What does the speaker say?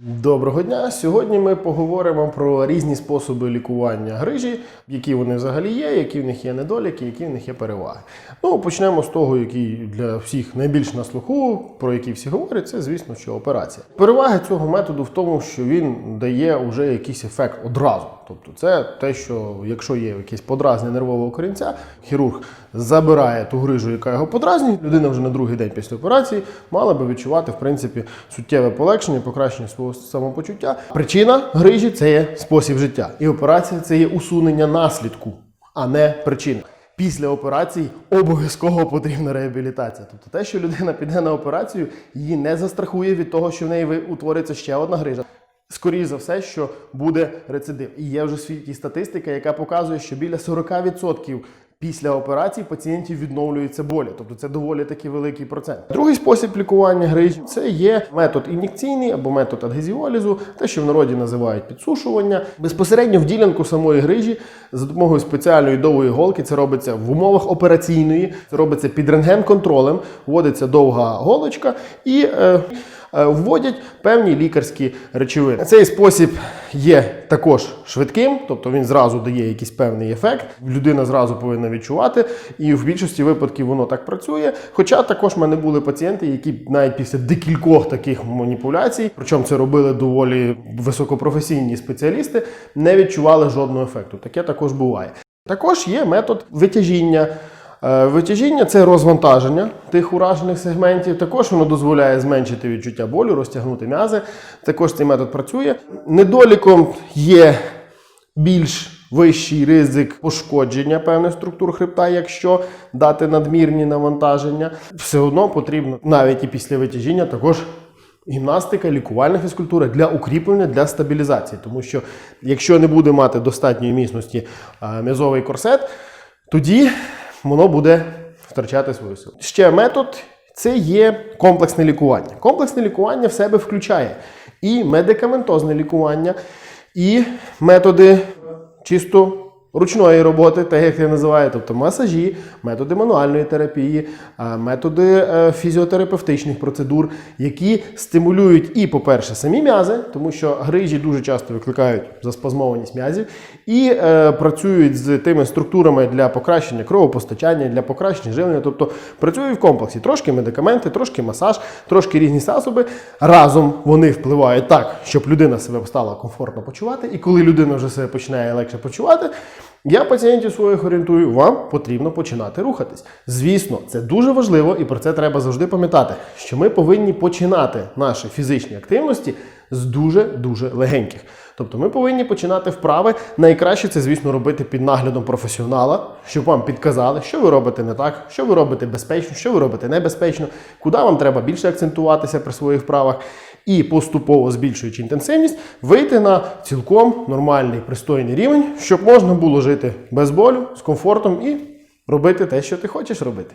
Доброго дня! Сьогодні ми поговоримо про різні способи лікування грижі, які вони взагалі є, які в них є недоліки, які в них є переваги. Ну, почнемо з того, який для всіх найбільш на слуху, про який всі говорять, це, звісно, що операція. Переваги цього методу в тому, що він дає вже якийсь ефект одразу. Тобто, це те, що якщо є якесь подразнення нервового корінця, хірург забирає ту грижу, яка його подразнює, людина вже на другий день після операції мала би відчувати в принципі суттєве полегшення, покращення свого самопочуття. Причина грижі це є спосіб життя, і операція це є усунення наслідку, а не причина. Після операції обов'язково потрібна реабілітація. Тобто те, що людина піде на операцію, її не застрахує від того, що в неї утвориться ще одна грижа. Скоріше за все, що буде рецидив. І є вже в світі статистика, яка показує, що біля 40% після операції пацієнтів відновлюються болі. Тобто це доволі таки великий процент. Другий спосіб лікування грижі це є метод ін'єкційний або метод адгезіолізу, те, що в народі називають підсушування. Безпосередньо в ділянку самої грижі за допомогою спеціальної довгої голки це робиться в умовах операційної, це робиться під рентген-контролем, вводиться довга голочка і. Е, Вводять певні лікарські речовини. Цей спосіб є також швидким, тобто він зразу дає якийсь певний ефект. Людина зразу повинна відчувати, і в більшості випадків воно так працює. Хоча також в мене були пацієнти, які навіть після декількох таких маніпуляцій, причому це робили доволі високопрофесійні спеціалісти, не відчували жодного ефекту. Таке також буває. Також є метод витяжіння. Е, Витяжіння це розвантаження тих уражених сегментів. Також воно дозволяє зменшити відчуття болю, розтягнути м'язи. Також цей метод працює. Недоліком є більш вищий ризик пошкодження певних структур хребта, якщо дати надмірні навантаження. Все одно потрібно навіть і після витяжіння також. Гімнастика, лікувальна фізкультура для укріплення, для стабілізації. Тому що якщо не буде мати достатньої міцності е, м'язовий корсет, тоді воно буде втрачати свою силу. Ще метод це є комплексне лікування. Комплексне лікування в себе включає і медикаментозне лікування, і методи чисто ручної роботи, так як я називаю, тобто масажі, методи мануальної терапії, методи е, фізіотерапевтичних процедур, які стимулюють і, по-перше, самі м'язи, тому що грижі дуже часто викликають заспазмованість м'язів, і е, працюють з тими структурами для покращення кровопостачання, для покращення живлення, тобто працюють в комплексі. Трошки медикаменти, трошки масаж, трошки різні засоби. Разом вони впливають так, щоб людина себе стала комфортно почувати. І коли людина вже себе починає легше почувати, я пацієнтів своїх орієнтую, вам потрібно починати рухатись. Звісно, це дуже важливо, і про це треба завжди пам'ятати, що ми повинні починати наші фізичні активності з дуже дуже легеньких. Тобто ми повинні починати вправи. Найкраще це, звісно, робити під наглядом професіонала, щоб вам підказали, що ви робите не так, що ви робите безпечно, що ви робите небезпечно, куди вам треба більше акцентуватися при своїх вправах. І поступово збільшуючи інтенсивність, вийти на цілком нормальний пристойний рівень, щоб можна було жити без болю, з комфортом і робити те, що ти хочеш робити.